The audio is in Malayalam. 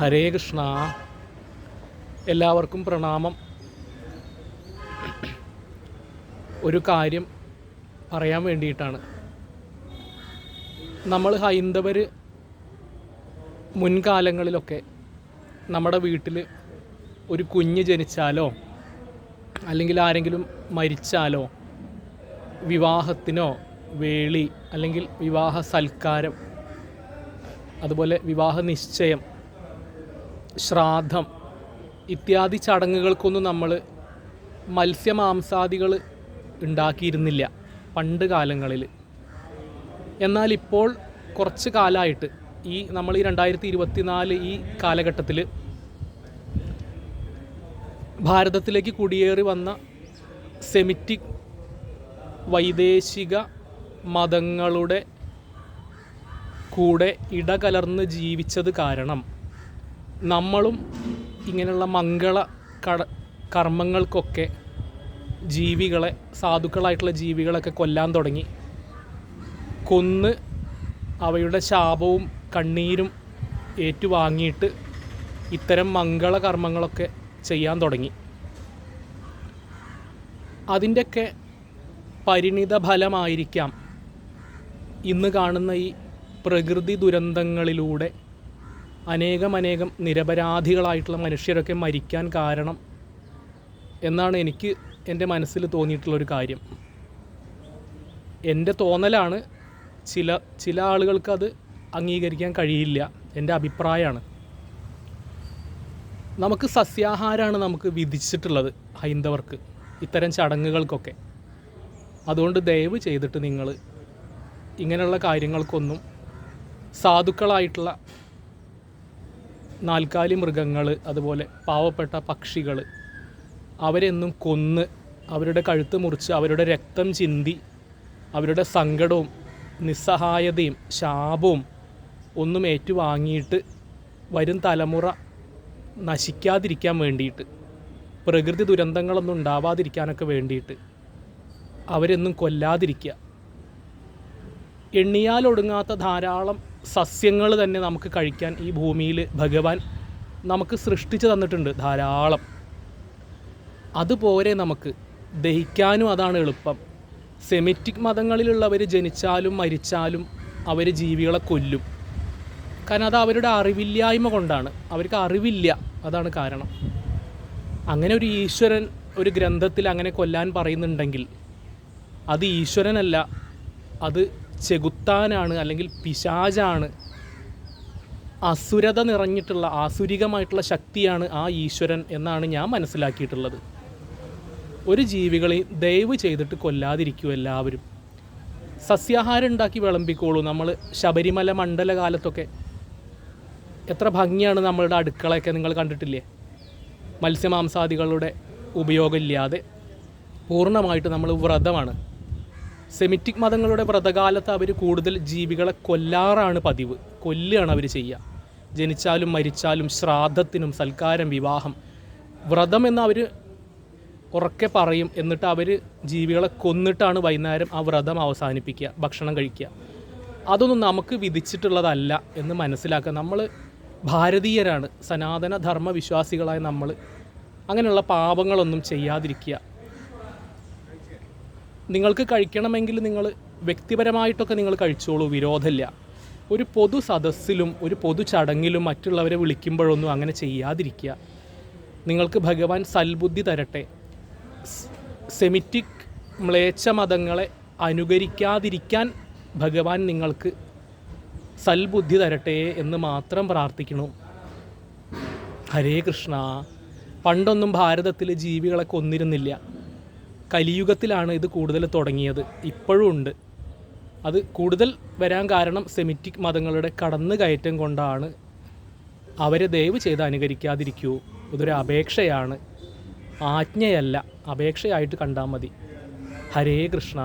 ഹരേ കൃഷ്ണ. എല്ലാവർക്കും പ്രണാമം. ഒരു കാര്യം പറയാൻ വേണ്ടിയിട്ടാണ്. നമ്മൾ ഹൈന്ദവർ മുൻകാലങ്ങളിലൊക്കെ നമ്മുടെ വീട്ടിൽ ഒരു കുഞ്ഞ് ജനിച്ചാലോ അല്ലെങ്കിൽ ആരെങ്കിലും മരിച്ചാലോ വിവാഹത്തിനോ വേളി അല്ലെങ്കിൽ വിവാഹ സൽക്കാരം അതുപോലെ വിവാഹ നിശ്ചയം ശ്രാദ്ധം ഇത്യാദി ചടങ്ങുകൾക്കൊന്നും നമ്മൾ മത്സ്യമാംസാദികൾ ഉണ്ടാക്കിയിരുന്നില്ല പണ്ട് കാലങ്ങളിൽ എന്നാൽ ഇപ്പോൾ കുറച്ച് കാലമായിട്ട് ഈ നമ്മൾ ഈ രണ്ടായിരത്തി ഇരുപത്തിനാല് ഈ കാലഘട്ടത്തിൽ ഭാരതത്തിലേക്ക് കുടിയേറി വന്ന സെമിറ്റിക് വൈദേശിക മതങ്ങളുടെ കൂടെ ഇടകലർന്ന് ജീവിച്ചത് കാരണം നമ്മളും ഇങ്ങനെയുള്ള മംഗള കട കർമ്മങ്ങൾക്കൊക്കെ ജീവികളെ സാധുക്കളായിട്ടുള്ള ജീവികളൊക്കെ കൊല്ലാൻ തുടങ്ങി. കൊന്ന് അവയുടെ ശാപവും കണ്ണീരും ഏറ്റുവാങ്ങിയിട്ട് ഇത്തരം മംഗള കർമ്മങ്ങളൊക്കെ ചെയ്യാൻ തുടങ്ങി. അതിന്റെയൊക്കെ പരിണിത ഫലമായിരിക്കാം ഇന്ന് കാണുന്ന ഈ പ്രകൃതി ദുരന്തങ്ങളിലൂടെ അനേകം അനേകം നിരപരാധികളായിട്ടുള്ള മനുഷ്യരൊക്കെ മരിക്കാൻ കാരണം എന്നാണ് എനിക്ക് എന്റെ മനസ്സിൽ തോന്നിയിട്ടുള്ളൊരു കാര്യം. എന്റെ തോന്നലാണ് ചില ചില ആളുകൾക്ക് അത് അംഗീകരിക്കാൻ കഴിയില്ല എന്റെ അഭിപ്രായമാണ്. നമുക്ക് സസ്യാഹാരമാണ് നമുക്ക് വിധിച്ചിട്ടുള്ളത് ഹൈന്ദവർക്ക് ഇത്തരം ചടങ്ങുകൾക്കൊക്കെ. അതുകൊണ്ട് ദയവ് ചെയ്തിട്ട് നിങ്ങൾ ഇങ്ങനെയുള്ള കാര്യങ്ങൾക്കൊന്നും സാധുക്കളായിട്ടുള്ള നാൽക്കാലി മൃഗങ്ങൾ അതുപോലെ പാവപ്പെട്ട പക്ഷികൾ അവരെന്നും കൊന്ന് അവരുടെ കഴുത്ത് മുറിച്ച് അവരുടെ രക്തം ചിന്തി അവരുടെ സങ്കടവും നിസ്സഹായതയും ശാപവും ഒന്നും ഏറ്റുവാങ്ങിയിട്ട് വരും തലമുറ നശിക്കാതിരിക്കാൻ വേണ്ടിയിട്ട് പ്രകൃതി ദുരന്തങ്ങളൊന്നും ഉണ്ടാവാതിരിക്കാനൊക്കെ വേണ്ടിയിട്ട് അവരെന്നും കൊല്ലാതിരിക്കുക. എണ്ണിയാലൊടുങ്ങാത്ത ധാരാളം സസ്യങ്ങൾ തന്നെ നമുക്ക് കഴിക്കാൻ ഈ ഭൂമിയിൽ ഭഗവാൻ നമുക്ക് സൃഷ്ടിച്ചു തന്നിട്ടുണ്ട് ധാരാളം. അതുപോലെ നമുക്ക് ദഹിക്കാനും അതാണ് എളുപ്പം. സെമിറ്റിക് മതങ്ങളിലുള്ളവർ ജനിച്ചാലും മരിച്ചാലും അവർ ജീവികളെ കൊല്ലും. കാരണം അത് അവരുടെ അറിവില്ലായ്മ കൊണ്ടാണ്. അവർക്ക് അറിവില്ല. അതാണ് കാരണം. അങ്ങനെ ഒരു ഈശ്വരൻ ഒരു ഗ്രന്ഥത്തിൽ അങ്ങനെ കൊല്ലാൻ പറയുന്നുണ്ടെങ്കിൽ അത് ഈശ്വരനല്ല അത് ചെകുത്താനാണ് അല്ലെങ്കിൽ പിശാചാണ് അസുരത നിറഞ്ഞിട്ടുള്ള ആസുരികമായിട്ടുള്ള ശക്തിയാണ് ആ ഈശ്വരൻ എന്നാണ് ഞാൻ മനസ്സിലാക്കിയിട്ടുള്ളത്. ഒരു ജീവികളെയും ദയവ് ചെയ്തിട്ട് കൊല്ലാതിരിക്കൂ എല്ലാവരും. സസ്യാഹാരം ഉണ്ടാക്കി വിളമ്പിക്കോളൂ. നമ്മൾ ശബരിമല മണ്ഡല കാലത്തൊക്കെ എത്ര ഭംഗിയാണ് നമ്മളുടെ അടുക്കളയൊക്കെ നിങ്ങൾ കണ്ടിട്ടില്ലേ? മത്സ്യമാംസാദികളുടെ ഉപയോഗമില്ലാതെ പൂർണമായിട്ട് നമ്മൾ വ്രതമാണ്. സെമിറ്റിക് മതങ്ങളുടെ വ്രതകാലത്ത് അവർ കൂടുതൽ ജീവികളെ കൊല്ലാറാണ് പതിവ്. കൊല്ലുകയാണ് അവർ ചെയ്യുക ജനിച്ചാലും മരിച്ചാലും ശ്രാദ്ധത്തിനും സൽക്കാരം വിവാഹം വ്രതം എന്ന് അവർ ഉറക്കെ പറയും. എന്നിട്ട് അവർ ജീവികളെ കൊന്നിട്ടാണ് വൈകുന്നേരം ആ വ്രതം അവസാനിപ്പിക്കുക ഭക്ഷണം കഴിക്കുക. അതൊന്നും നമുക്ക് വിധിച്ചിട്ടുള്ളതല്ല എന്ന് മനസ്സിലാക്കുക. നമ്മൾ ഭാരതീയരാണ്. സനാതന ധർമ്മ നമ്മൾ അങ്ങനെയുള്ള പാപങ്ങളൊന്നും ചെയ്യാതിരിക്കുക. നിങ്ങൾക്ക് കഴിക്കണമെങ്കിൽ നിങ്ങൾ വ്യക്തിപരമായിട്ടൊക്കെ നിങ്ങൾ കഴിച്ചോളൂ വിരോധമില്ല. ഒരു പൊതു സദസ്സിലും ഒരു പൊതു ചടങ്ങിലും മറ്റുള്ളവരെ വിളിക്കുമ്പോഴൊന്നും അങ്ങനെ ചെയ്യാതിരിക്കുക. നിങ്ങൾക്ക് ഭഗവാൻ സൽബുദ്ധി തരട്ടെ. സെമിറ്റിക് മ്ലേച്ഛ മതങ്ങളെ അനുകരിക്കാതിരിക്കാൻ ഭഗവാൻ നിങ്ങൾക്ക് സൽബുദ്ധി തരട്ടെ എന്ന് മാത്രം പ്രാർത്ഥിക്കണു ഹരേ കൃഷ്ണ. പണ്ടൊന്നും ഭാരതത്തിൽ ജീവികളെ കൊന്നിരുന്നില്ല കലിയുഗത്തിലാണ് ഇത് കൂടുതൽ തുടങ്ങിയത്. ഇപ്പോഴും ഉണ്ട്. അത് കൂടുതൽ വരാൻ കാരണം സെമിറ്റിക് മതങ്ങളുടെ കടന്നു കയറ്റം കൊണ്ടാണ്. അവരെ ദയവ് ചെയ്ത് അനുകരിക്കാതിരിക്കൂ. ഇതൊരു അപേക്ഷയാണ്. ആജ്ഞയല്ല. അപേക്ഷയായിട്ട് കണ്ടാൽ മതി. ഹരേ കൃഷ്ണ.